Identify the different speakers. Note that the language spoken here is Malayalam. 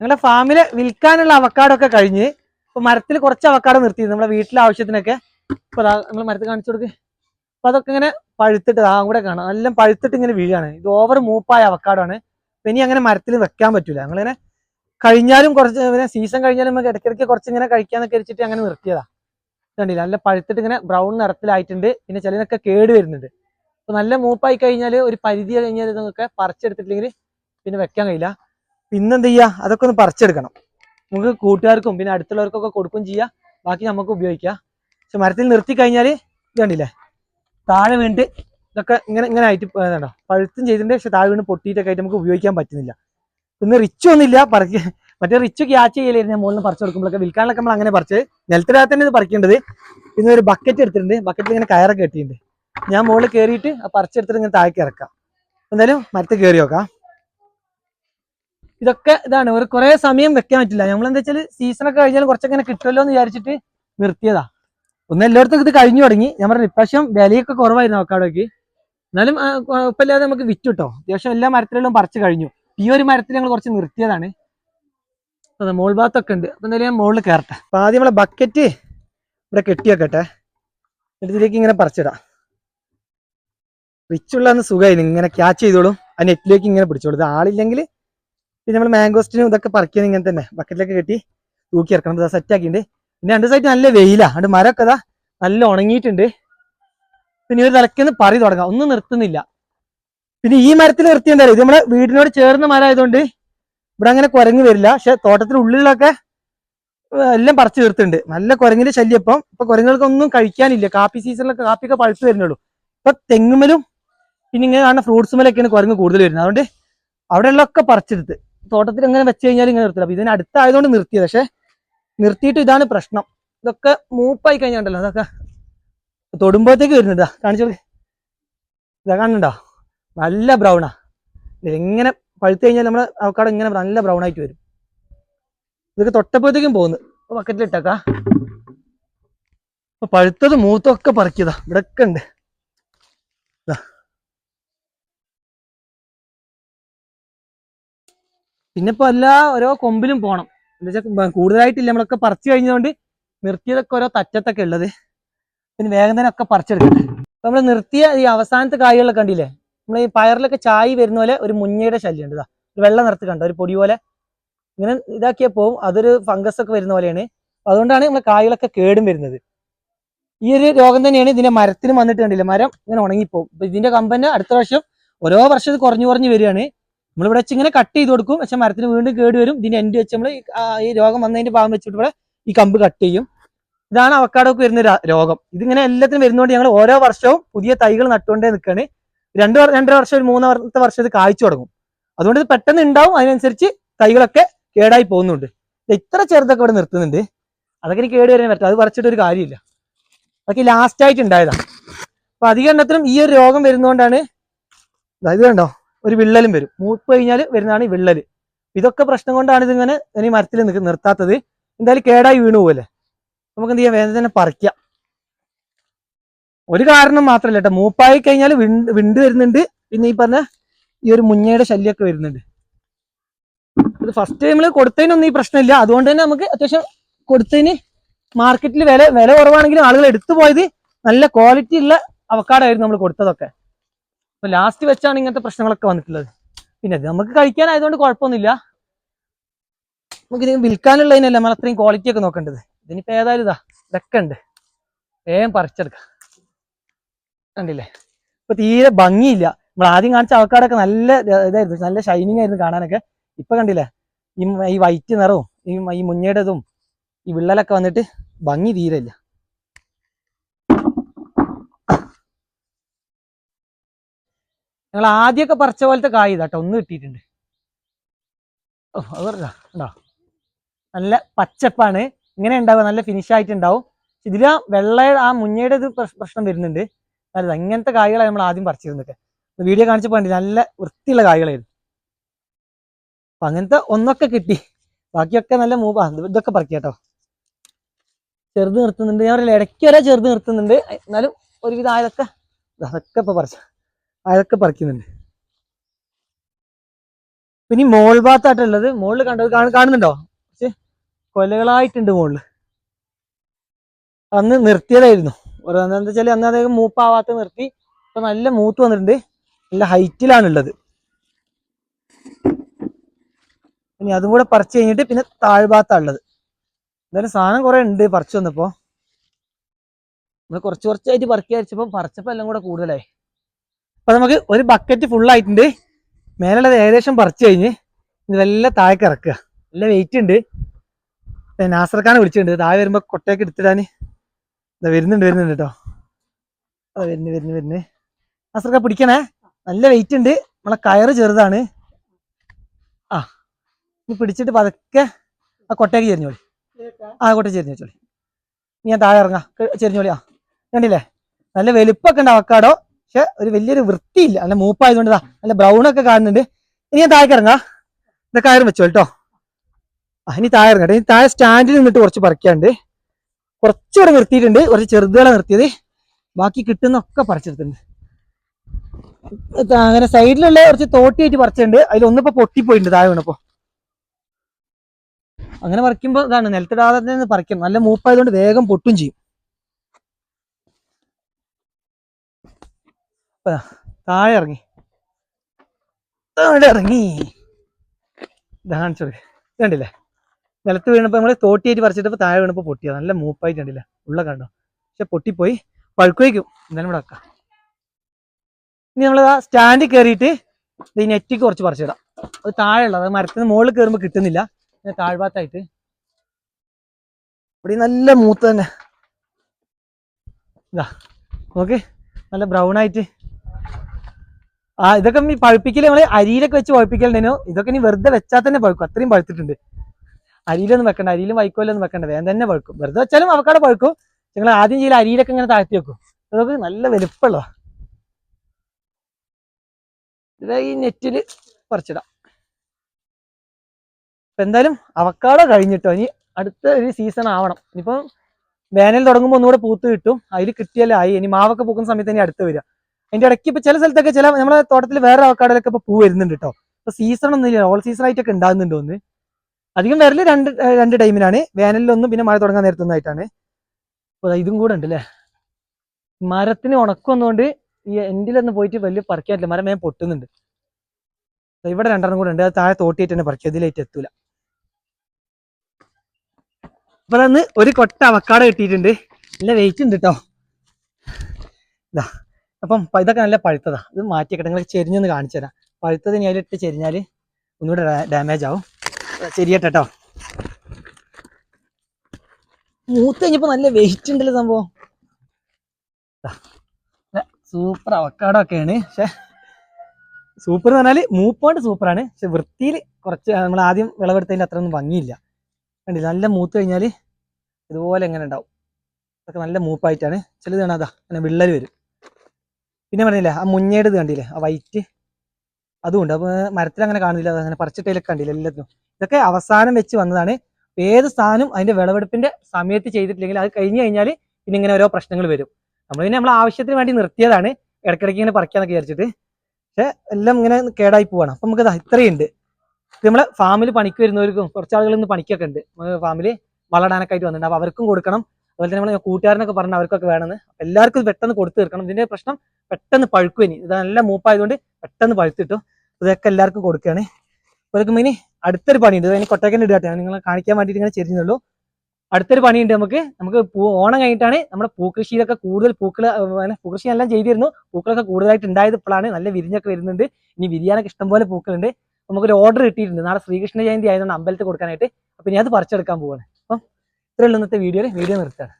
Speaker 1: ഞങ്ങളുടെ ഫാമിൽ വിൽക്കാനുള്ള അവക്കാടോ ഒക്കെ കഴിഞ്ഞ് ഇപ്പൊ മരത്തിൽ കുറച്ച് അവക്കാടോ നിർത്തി നമ്മുടെ വീട്ടിലെ ആവശ്യത്തിനൊക്കെ ഇപ്പൊ നമ്മൾ മരത്തിൽ കാണിച്ചു കൊടുക്ക്. അപ്പൊ അതൊക്കെ ഇങ്ങനെ പഴുത്തിട്ട് ആ കൂടെ കാണാം. എല്ലാം പഴുത്തിട്ട് ഇങ്ങനെ വീഴാണ്. ഇത് ഓവർ മൂപ്പായ അവക്കാടോ ആണ് ഇനി അങ്ങനെ മരത്തിൽ വെക്കാൻ പറ്റൂല. ഞങ്ങളിങ്ങനെ കഴിഞ്ഞാലും കുറച്ച് പിന്നെ സീസൺ കഴിഞ്ഞാലും നമുക്ക് ഇടയ്ക്കിടയ്ക്ക് കുറച്ച് ഇങ്ങനെ കഴിക്കാന്നൊക്കെ വെച്ചിട്ട് അങ്ങനെ നിർത്തിയതാ. കണ്ടില്ല? നല്ല പഴുത്തിട്ട് ഇങ്ങനെ ബ്രൗൺ നിറത്തിലായിട്ടുണ്ട്. പിന്നെ ചിലതിനൊക്കെ കേട് വരുന്നുണ്ട്. അപ്പൊ നല്ല മൂപ്പായി കഴിഞ്ഞാൽ ഒരു പരിധി കഴിഞ്ഞാൽ ഇതൊക്കെ പറിച്ചെടുത്തിട്ടില്ലെങ്കിൽ പിന്നെ വെക്കാൻ കഴിയില്ല. പിന്നെന്ത് ചെയ്യുക അതൊക്കെ ഒന്ന് പറിച്ചെടുക്കണം. നമുക്ക് കൂട്ടുകാർക്കും പിന്നെ അടുത്തുള്ളവർക്കൊക്കെ കൊടുക്കും ചെയ്യാം. ബാക്കി നമുക്ക് ഉപയോഗിക്കാം. പക്ഷെ മരത്തിൽ നിർത്തി കഴിഞ്ഞാൽ കണ്ടില്ലേ? താഴെ വീണിട്ട് ഇതൊക്കെ ഇങ്ങനെ ഇങ്ങനെ ആയിട്ട് പഴുത്തും ചെയ്തിട്ടുണ്ട്. പക്ഷെ താഴെ വീണ് പൊട്ടിയിട്ടൊക്കെ ആയിട്ട് നമുക്ക് ഉപയോഗിക്കാൻ പറ്റുന്നില്ല. പിന്നെ റിച്ച് ഒന്നുമില്ല പറിക്ക മറ്റേ റിച്ച് ക്യാച്ച് ചെയ്യലായിരുന്നു ഞാൻ മുകളിൽ പറിച്ചു കൊടുക്കുമ്പോഴൊക്കെ വിൽക്കാനൊക്കെ നമ്മൾ അങ്ങനെ പറിച്ച് നിലത്തിനകത്ത് തന്നെ ഇത് പറിക്കേണ്ടത്. പിന്നെ ഒരു ബക്കറ്റ് എടുത്തിട്ടുണ്ട്. ബക്കറ്റിൽ ഇങ്ങനെ കയറൊക്കെ കെട്ടിയിട്ടുണ്ട്. ഞാൻ മുകളിൽ കയറിയിട്ട് ആ പറിച്ചെടുത്തിട്ട് ഇങ്ങനെ താഴേക്ക് ഇറക്കാം. എന്തായാലും മരത്തിൽ കയറി നോക്കാം. ഇതൊക്കെ ഇതാണ്. ഒരു കുറെ സമയം വെക്കാൻ പറ്റില്ല. നമ്മൾ എന്താ വെച്ചാൽ സീസണൊക്കെ കഴിഞ്ഞാൽ കുറച്ചൊക്കെ കിട്ടുമല്ലോ എന്ന് വിചാരിച്ചിട്ട് നിർത്തിയതാ. ഒന്ന് എല്ലായിടത്തും ഇത് കഴിഞ്ഞു തുടങ്ങി. ഞാൻ പറഞ്ഞു ഇപ്രാവശ്യം വിലയൊക്കെ കുറവായിരുന്നു അവക്കാടോക്ക് എന്നാലും കുഴപ്പമില്ലാതെ നമുക്ക് വിറ്റു കേട്ടോ അത്യാവശ്യം എല്ലാ മരത്തിലും പറിച്ചു കഴിഞ്ഞു. ഈ ഒരു മരത്തിൽ ഞങ്ങൾ കുറച്ച് നിർത്തിയതാണ്. അതെ മോൾ ഭാഗത്തൊക്കെ ഉണ്ട്. അപ്പൊ എന്തായാലും ഞാൻ മുകളിൽ കയറട്ടെ. അപ്പൊ ആദ്യം നമ്മളെ ബക്കറ്റ് ഇവിടെ കെട്ടി വെക്കട്ടെ എന്നിട്ട് ഇങ്ങനെ പറിച്ചിടാം. റിച്ചുള്ള സുഖമായിരുന്നു ഇങ്ങനെ ക്യാച്ച് ചെയ്തോളും. ആ നെറ്റിലേക്ക് ഇങ്ങനെ പിടിച്ചോളൂ. ഇത് ആളില്ലെങ്കിൽ പിന്നെ നമ്മൾ മാംഗോസ്റ്റിനും ഇതൊക്കെ പറിക്കുന്നത് ഇങ്ങനെ തന്നെ. ബക്കറ്റിലൊക്കെ കെട്ടി തൂക്കി ഇറക്കണം. സെറ്റ് ആക്കിയിട്ടുണ്ട്. പിന്നെ രണ്ട് സൈഡ് നല്ല വെയിലാ. അണ്ട് മരമൊക്കെ ഇതാ നല്ല ഉണങ്ങിയിട്ടുണ്ട്. പിന്നെ ഒരു തലയ്ക്കൊന്ന് പറി തുടങ്ങാം. ഒന്നും നിർത്തുന്നില്ല. പിന്നെ ഈ മരത്തിൽ നിർത്തി എന്താ ഇത് നമ്മുടെ വീടിനോട് ചേർന്ന മരം ആയതുകൊണ്ട് ഇവിടെ അങ്ങനെ കുരങ്ങ് വരില്ല. പക്ഷെ തോട്ടത്തിന്റെ ഉള്ളിലൊക്കെ എല്ലാം പറിച്ചു തീർത്തുണ്ട് നല്ല കുരങ്ങിന്റെ ശല്യം ഇപ്പം. ഇപ്പൊ കുരങ്ങുകൾക്കൊന്നും കഴിക്കാനില്ല. കാപ്പി സീസണിലൊക്കെ കാപ്പിയൊക്കെ പഴുത്തു വരുന്നുള്ളൂ. ഇപ്പൊ തെങ്ങുമലും പിന്നെ ഇങ്ങനെ കാണുന്ന ഫ്രൂട്ട്സുമലൊക്കെയാണ് കുരങ്ങ് കൂടുതൽ വരുന്നത്. അതുകൊണ്ട് അവിടെയുള്ളൊക്കെ പറിച്ചെടുത്ത്. തോട്ടത്തിൽ ഇങ്ങനെ വെച്ച് കഴിഞ്ഞാൽ ഇങ്ങനെ നിർത്തില്ല. അപ്പൊ ഇതിന് അടുത്തായതുകൊണ്ട് നിർത്തിയത്. പക്ഷെ നിർത്തിയിട്ട് ഇതാണ് പ്രശ്നം. ഇതൊക്കെ മൂപ്പായി കഴിഞ്ഞാണ്ടല്ലോ. അതൊക്കെ തൊടുമ്പോഴത്തേക്ക് വരുന്നുണ്ട് കാണിച്ചോ ഇതാ കാണുന്നുണ്ടോ? നല്ല ബ്രൗണാ ഇതെങ്ങനെ പഴുത്തു കഴിഞ്ഞാൽ നമ്മുടെ അവക്കാട് ഇങ്ങനെ നല്ല ബ്രൗൺ ആയിട്ട് വരും. ഇതൊക്കെ തൊട്ടപ്പോഴത്തേക്കും പോകുന്നു അപ്പൊ പഴുത്തത് മൂത്തൊക്കെ പറിക്കതാ ഇവിടെ ഒക്കെ ഉണ്ട്. പിന്നെ ഇപ്പൊ എല്ലാ ഓരോ കൊമ്പിലും പോണം. എന്താ വെച്ചാൽ കൂടുതലായിട്ടില്ല. നമ്മളൊക്കെ പറിച്ചു കഴിഞ്ഞതുകൊണ്ട് നിർത്തിയതൊക്കെ ഓരോ തറ്റത്തൊക്കെ ഉള്ളത്. പിന്നെ വേഗം തന്നെ ഒക്കെ പറിച്ചെടുക്കണം അപ്പൊ നമ്മൾ നിർത്തിയ ഈ അവസാനത്തെ കായികളൊക്കെ കണ്ടില്ലേ? നമ്മൾ ഈ പയറിലൊക്കെ ചായ് വരുന്ന പോലെ ഒരു മുഞ്ഞയുടെ ശല്യം ഉണ്ട് വെള്ള നിറത്ത് കണ്ടോ? ഒരു പൊടി പോലെ. ഇങ്ങനെ ഇതാക്കിയാൽ പോവും. അതൊരു ഫംഗസ് ഒക്കെ വരുന്ന പോലെയാണ്. അതുകൊണ്ടാണ് നമ്മളെ കായകളൊക്കെ കേടും വരുന്നത്. ഈ ഒരു രോഗം തന്നെയാണ് ഇതിന്റെ മരത്തിന് വന്നിട്ട് കണ്ടില്ല? മരം ഇങ്ങനെ ഉണങ്ങിപ്പോവും. ഇതിന്റെ കമ്പന് അടുത്ത വർഷം ഓരോ വർഷം ഇത് കുറഞ്ഞു കുറഞ്ഞു വരികയാണ്. നമ്മളിവിടെ വെച്ച് ഇങ്ങനെ കട്ട് ചെയ്ത് കൊടുക്കും. പക്ഷെ മരത്തിന് വീണ്ടും കേട് വരും. ഇതിന്റെ എൻഡ് വെച്ച് നമ്മൾ ഈ രോഗം വന്നതിന്റെ ഭാഗം വെച്ചിട്ട് ഇവിടെ ഈ കമ്പ് കട്ട് ചെയ്യും. ഇതാണ് അവക്കാടൊക്കെ വരുന്ന രോഗം. ഇതിങ്ങനെ എല്ലാത്തിനും വരുന്നതുകൊണ്ട് ഞങ്ങൾ ഓരോ വർഷവും പുതിയ തൈകൾ നട്ടുകൊണ്ടേ നിൽക്കുകയാണ് രണ്ട് രണ്ടര വർഷം ഒരു മൂന്നാമത്തെ വർഷം ഇത് കായ്ച്ചു തുടങ്ങും. അതുകൊണ്ട് ഇത് പെട്ടെന്ന് ഉണ്ടാവും അതിനനുസരിച്ച് തൈകളൊക്കെ കേടായി പോകുന്നുണ്ട്. ഇത്ര ചെറുതൊക്കെ ഇവിടെ നിർത്തുന്നുണ്ട്. അതൊക്കെ ഇനി കേട് വരാൻ പറ്റില്ല അത് പറിച്ചിട്ട് ഒരു കാര്യമില്ല. അതൊക്കെ ലാസ്റ്റ് ആയിട്ട് ഉണ്ടായതാണ് അപ്പൊ അധിക എണ്ണത്തിലും ഈ ഒരു രോഗം വരുന്നതുകൊണ്ടാണ് ഇത് കണ്ടോ? ഒരു വിള്ളലും വരും. മൂപ്പ് കഴിഞ്ഞാൽ വരുന്നതാണ് ഈ വിള്ളൽ ഇതൊക്കെ പ്രശ്നം കൊണ്ടാണ് ഇതിങ്ങനെ ഇനി മരത്തിൽ നിർത്താത്തത്. എന്തായാലും കേടായി വീണു പോലെ. നമുക്ക് എന്ത് ചെയ്യാം? വേദന തന്നെ പറിക്കാം. ഒരു കാരണം മാത്രമല്ല കേട്ടോ. മൂപ്പായി കഴിഞ്ഞാൽ വിണ്ട് വിണ്ട് വരുന്നുണ്ട്. പിന്നെ ഈ പറഞ്ഞ ഈ ഒരു മുഞ്ഞയുടെ ശല്യമൊക്കെ വരുന്നുണ്ട്. ഇത് ഫസ്റ്റ് ടൈമിൽ കൊടുത്തതിനൊന്നും ഈ പ്രശ്നമില്ല. അതുകൊണ്ട് തന്നെ നമുക്ക് അത്യാവശ്യം കൊടുത്തതിന് മാർക്കറ്റിൽ വില വില കുറവാണെങ്കിലും ആളുകൾ എടുത്തു പോയത് നല്ല ക്വാളിറ്റി ഉള്ള അവക്കാടായിരുന്നു നമ്മൾ കൊടുത്തതൊക്കെ. അപ്പൊ ലാസ്റ്റ് വെച്ചാണ് ഇങ്ങനത്തെ പ്രശ്നങ്ങളൊക്കെ വന്നിട്ടുള്ളത്. പിന്നെ ഇത് നമുക്ക് കഴിക്കാനായതുകൊണ്ട് കുഴപ്പമൊന്നുമില്ല. നമുക്ക് ഇത് വിൽക്കാനുള്ളതിനല്ല നമ്മൾ അത്രയും ക്വാളിറ്റി ഒക്കെ നോക്കേണ്ടത്. ഇതിനിപ്പോ ഏതായാലും ഇതാ ഇതൊക്കെ ഉണ്ട്. വേഗം പറിച്ചെടുക്കാം. കണ്ടില്ലേ? ഇപ്പൊ തീരെ ഭംഗിയില്ല. നമ്മൾ ആദ്യം കാണിച്ച ആൾക്കാരൊക്കെ നല്ല ഇതായിരുന്നു നല്ല ഷൈനിങ് ആയിരുന്നു കാണാനൊക്കെ. ഇപ്പൊ കണ്ടില്ലേ? ഈ വൈറ്റ് നിറവും ഈ മുന്നേടതും ഈ വിള്ളലൊക്കെ വന്നിട്ട് ഭംഗി തീരെയില്ല. ഞങ്ങൾ ആദ്യമൊക്കെ പറിച്ച പോലത്തെ കായ് ഇതാട്ടോ. ഒന്ന് കിട്ടിയിട്ടുണ്ട്. ഓ അത് പറഞ്ഞാ? ഉണ്ടോ? നല്ല പച്ചപ്പാണ്. ഇങ്ങനെ ഉണ്ടാവുക നല്ല ഫിനിഷ് ആയിട്ടുണ്ടാവും. ഇതിൽ ആ വെള്ള ആ മുഞ്ഞയുടെ ഇത് പ്രശ്നം വരുന്നുണ്ട്. അല്ല ഇങ്ങനത്തെ കായ്കളാണ് നമ്മൾ ആദ്യം പറിച്ചിരുന്നൊക്കെ വീഡിയോ കാണിച്ചപ്പോൾ നല്ല വൃത്തിയുള്ള കായ്കളായിരുന്നു. അപ്പൊ അങ്ങനത്തെ ഒന്നൊക്കെ കിട്ടി. ബാക്കിയൊക്കെ നല്ല മൂവാ ഇതൊക്കെ പറിക്കാം കേട്ടോ. ചെറുത് നിർത്തുന്നുണ്ട്. ഞാൻ പറയില്ല ഇടയ്ക്ക് വരെ ചെറുത് നിർത്തുന്നുണ്ട്. എന്നാലും ഒരുവിധം ആയതൊക്കെ അതൊക്കെ ഇപ്പൊ പറിച്ച. ആയതൊക്കെ പറിക്കുന്നുണ്ട്. പിന്നെ മോൾ ഭാഗത്തായിട്ടുള്ളത് മുകളിൽ കണ്ടത് കാണുന്നുണ്ടോ? കുറച്ച് കൊലകളായിട്ടുണ്ട് മുകളിൽ അന്ന് നിർത്തിയതായിരുന്നു. എന്താ വെച്ചാൽ അന്ന് അദ്ദേഹം മൂപ്പാവാത്ത നിർത്തി. ഇപ്പൊ നല്ല മൂത്ത് വന്നിട്ടുണ്ട്. നല്ല ഹൈറ്റിലാണുള്ളത്. ഇനി അതും കൂടെ പറിച്ചു കഴിഞ്ഞിട്ട് പിന്നെ താഴ്ഭാഗത്താണുള്ളത്. എന്തായാലും സാധനം കുറെ ഉണ്ട് പറിച്ചു വന്നപ്പോ. നമ്മൾ കുറച്ച് കുറച്ചായിട്ട് പറിക്കുക വെച്ചപ്പോ പറിച്ചപ്പോ എല്ലാം കൂടെ കൂടുതലായി. അപ്പൊ നമുക്ക് ഒരു ബക്കറ്റ് ഫുൾ ആയിട്ടുണ്ട്. മേലുള്ളത് ഏകദേശം പറിച്ചു കഴിഞ്ഞ് ഇതെല്ലാം താഴേക്ക് ഇറക്കുക. നല്ല വെയിറ്റ് ഉണ്ട്. നാസർഖാനെ വിളിച്ചിട്ടുണ്ട്. താഴെ വരുമ്പോ കൊട്ടയൊക്കെ എടുത്തിടാന്. ഇതാ വരുന്നുണ്ട് വരുന്നുണ്ട് കേട്ടോ വരുന്നു വരുന്നു വരുന്നു. നാസർക്ക പിടിക്കണേ. നല്ല വെയിറ്റ് ഉണ്ട്. നമ്മളെ കയറ് ചെറുതാണ്. ആ ഇനി പിടിച്ചിട്ട് പതുക്കെ ആ കൊട്ടയ്ക്ക് ചെരിഞ്ഞോളി. ആ കൊട്ട ചെരിഞ്ഞു വെച്ചോളി ഞാൻ താഴെ ഇറങ്ങാം. ചെരിഞ്ഞോളി. ആ കണ്ടില്ലേ? നല്ല വലുപ്പൊക്കെ ഉണ്ട് അവക്കാടോ. പക്ഷെ ഒരു വലിയൊരു വൃത്തിയില്ല. നല്ല മൂപ്പായതുകൊണ്ട് നല്ല ബ്രൗൺ ഒക്കെ കാണുന്നുണ്ട്. ഇനി ഞാൻ താഴേക്ക് ഇറങ്ങാം. ഇതൊക്കെ കയറും വെച്ചോ കേട്ടോ. ഇനി താഴെ ഇറങ്ങട്ടെ. ഇനി താഴെ സ്റ്റാൻഡിൽ നിന്നിട്ട് കുറച്ച് പറിക്കാണ്ട് കുറച്ചുകൂടെ നിർത്തിയിട്ടുണ്ട്. കുറച്ച് ചെറുതുകളെ നിർത്തിയത്. ബാക്കി കിട്ടുന്നൊക്കെ പറിച്ചെടുത്തിട്ടുണ്ട്. അങ്ങനെ സൈഡിലുള്ള കുറച്ച് തോട്ടിയായിട്ട് പറിച്ചിട്ടുണ്ട്. അതിലൊന്നിപ്പോ പൊട്ടിപ്പോയിട്ടുണ്ട് താഴെ വീണപ്പോ. അങ്ങനെ പറിക്കുമ്പോ ഇതാണ് നിലത്തിടാതെ പറിക്കണം. നല്ല മൂപ്പായതുകൊണ്ട് വേഗം പൊട്ടും ചെയ്യും. അപ്പൊ ദാ താഴെ ഇറങ്ങി. താഴെ ഇറങ്ങി. കാണിച്ചു കണ്ടില്ലേ? നിലത്ത് വീണപ്പോൾ നമ്മൾ തോട്ടിയായിട്ട് പറിച്ചിട്ടപ്പോൾ താഴെ വീണപ്പോൾ പൊട്ടിയ നല്ല മൂപ്പായിട്ട് കണ്ടില്ല? ഉള്ള കണ്ടോ? പക്ഷെ പൊട്ടിപ്പോയി. പഴുക്കുവയ്ക്കും എന്തായാലും ഇവിടെ വെക്കാം. ഇനി നമ്മൾ ആ സ്റ്റാൻഡിൽ കയറിയിട്ട് ഈ നെറ്റിക്ക് കുറച്ച് പറിച്ചിടാം. അത് താഴെ ഉള്ളത് അത് മരത്തിന് മുകളിൽ കയറുമ്പോൾ കിട്ടുന്നില്ല. പിന്നെ താഴ്ഭാഗത്തായിട്ട് ഇവിടെ നല്ല മൂത്ത് തന്നെ. ഇതാ നോക്ക്. നല്ല ബ്രൗൺ ആയിട്ട് ആ ഇതൊക്കെ നീ പഴുപ്പിക്കൽ നമ്മൾ അരിയിലൊക്കെ വെച്ച് പഴുപ്പിക്കലുണ്ടേനോ. ഇതൊക്കെ ഇനി വെറുതെ വെച്ചാൽ തന്നെ പഴുക്കും. അത്രയും പഴുത്തിട്ടുണ്ട്. അരിയിലൊന്നും വെക്കണ്ട. അരിയിലും വൈക്കോലൊന്നും വെക്കണ്ട. വേഗം തന്നെ പഴുക്കും. വെറുതെ വെച്ചാലും അവക്കാടെ പഴുക്കും. നിങ്ങൾ ആദ്യം ചെയ്യൽ അരിയിലൊക്കെ ഇങ്ങനെ താഴ്ത്തി വെക്കും. അതൊക്കെ നല്ല വലുപ്പമുള്ള ഈ നെറ്റിൽ പറിച്ചിടാം. ഇപ്പൊ എന്തായാലും അവക്കാടോ കഴിഞ്ഞിട്ടോ? ഇനി അടുത്ത ഒരു സീസൺ ആവണം. ഇനിയിപ്പം വേനൽ തുടങ്ങുമ്പോൾ ഒന്നുകൂടെ പൂത്ത് കിട്ടും. അതിൽ കിട്ടിയാലായി ഇനി മാവൊക്കെ പൂക്കുന്ന സമയത്ത് ഇനി അടുത്ത് വരിക. അതിന്റെ ഇടയ്ക്ക് ഇപ്പൊ ചില സ്ഥലത്തൊക്കെ ചില നമ്മുടെ തോട്ടത്തിൽ വേറെ അവക്കാടൊക്കെ ഇപ്പൊ പൂ വരുന്നുണ്ട് കേട്ടോ ഇപ്പൊ സീസൺ ഒന്നും ഇല്ല. ഓൾ സീസൺ ആയിട്ടൊക്കെ ഉണ്ടാകുന്നുണ്ട് ഒന്ന് അധികം വരൽ രണ്ട് രണ്ട് ടൈമിലാണ് വേനലിലൊന്നും പിന്നെ മഴ തുടങ്ങാൻ നേരത്തൊന്നായിട്ടാണ് അപ്പൊ ഇതും കൂടെ ഉണ്ട് അല്ലേ മരത്തിന് ഉണക്കൊന്നുകൊണ്ട് ഈ എൻഡിലൊന്നും പോയിട്ട് വലിയ പറിക്കാറില്ല മരം വേഗം പൊട്ടുന്നുണ്ട്. ഇവിടെ രണ്ടെണ്ണം കൂടെ ഉണ്ട്. അത് താഴെ തോട്ടിയിട്ട് തന്നെ ഇതിലേറ്റ് എത്തൂല. ഇപ്പൊ അന്ന് ഒരു കൊട്ട അവക്കാട കിട്ടിയിട്ടുണ്ട്. നല്ല വെയിറ്റ് ഉണ്ട് കേട്ടോ ഇതാ അപ്പം ഇതൊക്കെ നല്ല പഴുത്തതാ. ഇത് മാറ്റിയൊക്കെ നിങ്ങൾ ചെരിഞ്ഞൊന്ന് കാണിച്ചു തരാം പഴുത്തത് ഇനി അതിലിട്ട് ചെരിഞ്ഞാൽ ഒന്നുകൂടെ ഡാമേജ് ആവും. ശരിയട്ടെ കേട്ടോ മൂത്ത് കഴിഞ്ഞപ്പോ നല്ല വെയിറ്റ് ഉണ്ടല്ലോ സംഭവം. സൂപ്പർ അവക്കാടോ ഒക്കെയാണ്. പക്ഷെ സൂപ്പർ എന്ന് പറഞ്ഞാൽ മൂപ്പോണ്ട് സൂപ്പറാണ് പക്ഷെ വൃത്തിയിൽ കുറച്ച് നമ്മൾ ആദ്യം വിളവെടുത്തതിന്റെ അത്ര ഒന്നും ഭംഗിയില്ല. കണ്ടില്ല? നല്ല മൂത്ത് കഴിഞ്ഞാൽ ഇതുപോലെ എങ്ങനെ ഉണ്ടാവും. അതൊക്കെ നല്ല മൂപ്പായിട്ടാണ്. ചിലത് വേണം അതാ അങ്ങനെ വിള്ളൽ വരും. പിന്നെ പറഞ്ഞില്ലേ ആ മുഞ്ഞേടത് കണ്ടില്ലേ ആ വൈറ്റ് അതുമുണ്ട് അപ്പോൾ മരത്തിൽ അങ്ങനെ കാണുന്നില്ല അങ്ങനെ പറിച്ചിട്ടയിലൊക്കെ കണ്ടില്ല എല്ലാത്തിനും. ഇതൊക്കെ അവസാനം വെച്ച് വന്നതാണ്. ഏത് സാധനം അതിന്റെ വിളവെടുപ്പിന്റെ സമയത്ത് ചെയ്തിട്ടില്ലെങ്കിൽ അത് കഴിഞ്ഞു കഴിഞ്ഞാൽ പിന്നെ ഇങ്ങനെ ഓരോ പ്രശ്നങ്ങൾ വരും. നമ്മൾ പിന്നെ നമ്മൾ ആവശ്യത്തിന് വേണ്ടി നിർത്തിയതാണ്. ഇടയ്ക്കിടയ്ക്ക് ഇങ്ങനെ പറിക്കാന്നൊക്കെ വിചാരിച്ചിട്ട്. എല്ലാം ഇങ്ങനെ കേടായി പോവാണ്. അപ്പൊ നമുക്ക് ഇത്രയുണ്ട് ഇത് നമ്മളെ ഫാമിൽ പണിക്ക് വരുന്നവർക്കും കുറച്ച് ആളുകൾ പണിക്കൊക്കെ ഉണ്ട്. ഫാമിൽ വളടാനൊക്കെ ആയിട്ട് വന്നിട്ടുണ്ട്. അപ്പൊ അവർക്കും കൊടുക്കണം. അതുപോലെ തന്നെ നമ്മൾ കൂട്ടുകാരനൊക്കെ പറഞ്ഞ അവർക്കൊക്കെ വേണമെന്ന്. എല്ലാവർക്കും പെട്ടെന്ന് കൊടുത്തു തീർക്കണം. ഇതിന്റെ പ്രശ്നം പെട്ടെന്ന് പഴുക്കും ഇനി. ഇത് നല്ല മൂപ്പായതുകൊണ്ട് പെട്ടെന്ന് പഴുത്തിട്ടു. ഇതൊക്കെ എല്ലാവർക്കും കൊടുക്കുകയാണ്. ഇവർക്ക് ഇനി അടുത്തൊരു പണിയുണ്ട്. അതിന് കൊട്ടക്കന്റെ ഇടുകട്ടെ ഞാൻ നിങ്ങളെ കാണിക്കാൻ വേണ്ടിയിട്ട് ഇങ്ങനെ ചെരിഞ്ഞുള്ളൂ. അടുത്തൊരു പണിയുണ്ട് നമുക്ക്. നമുക്ക് ഓണം കഴിഞ്ഞിട്ടാണ് നമ്മുടെ പൂക്കൃഷിയിലൊക്കെ കൂടുതൽ പൂക്കൾ പൂക്കൃഷി എല്ലാം ചെയ്തിരുന്നു. പൂക്കളൊക്കെ കൂടുതലായിട്ട് ഉണ്ടായത് ഇപ്പോഴാണ് നല്ല വിരിഞ്ഞൊക്കെ വരുന്നുണ്ട്. ഇനി വിരിയാനൊക്കെ ഇഷ്ടംപോലെ പൂക്കളുണ്ട്. നമുക്കൊരു ഓർഡർ കിട്ടിയിട്ടുണ്ട്. നാളെ ശ്രീകൃഷ്ണ ജയന്തി ആയതുകൊണ്ട് അമ്പലത്തിൽ കൊടുക്കാനായിട്ട്. അപ്പൊ ഇനി അത് പറിച്ചെടുക്കാൻ പോവാണ്. ഇത്രയുള്ള ഇന്നത്തെ വീഡിയോയിൽ വീഡിയോ നിർത്തുകയാണ്.